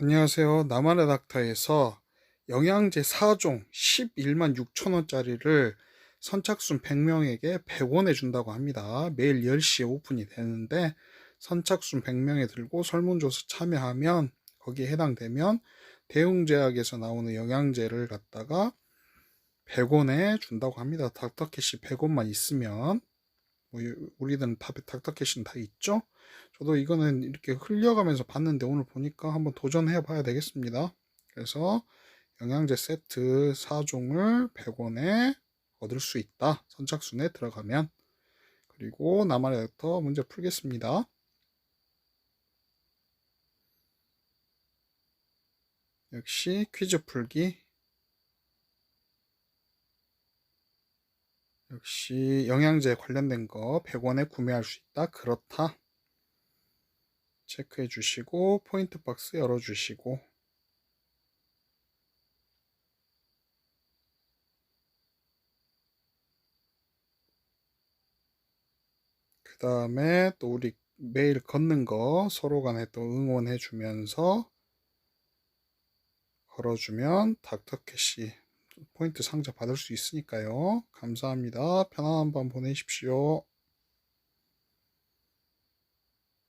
안녕하세요. 나만의 닥터에서 영양제 4종 11만 6천 원짜리를 선착순 100명에게 100원에 준다고 합니다. 매일 10시에 오픈이 되는데 선착순 100명에 들고 설문조사 참여하면 거기에 해당되면 대웅제약에서 나오는 영양제를 갖다가 100원에 준다고 합니다. 닥터캐시 100원만 있으면 뭐 우리들은 다 닥터캐시는 다 있죠? 저도 이거는 이렇게 흘려가면서 봤는데 오늘 보니까 한번 도전해 봐야 되겠습니다. 그래서 영양제 세트 4종을 100원에 얻을 수 있다. 선착순에 들어가면. 그리고 닥터 문제 풀겠습니다. 역시 퀴즈 풀기. 역시 영양제 관련된 거 100원에 구매할 수 있다. 그렇다. 체크해 주시고 포인트 박스 열어 주시고 그 다음에 또 우리 매일 걷는 거 서로 간에 또 응원해 주면서 걸어주면 닥터캐시 포인트 상자 받을 수 있으니까요. 감사합니다. 편안한 밤 보내십시오.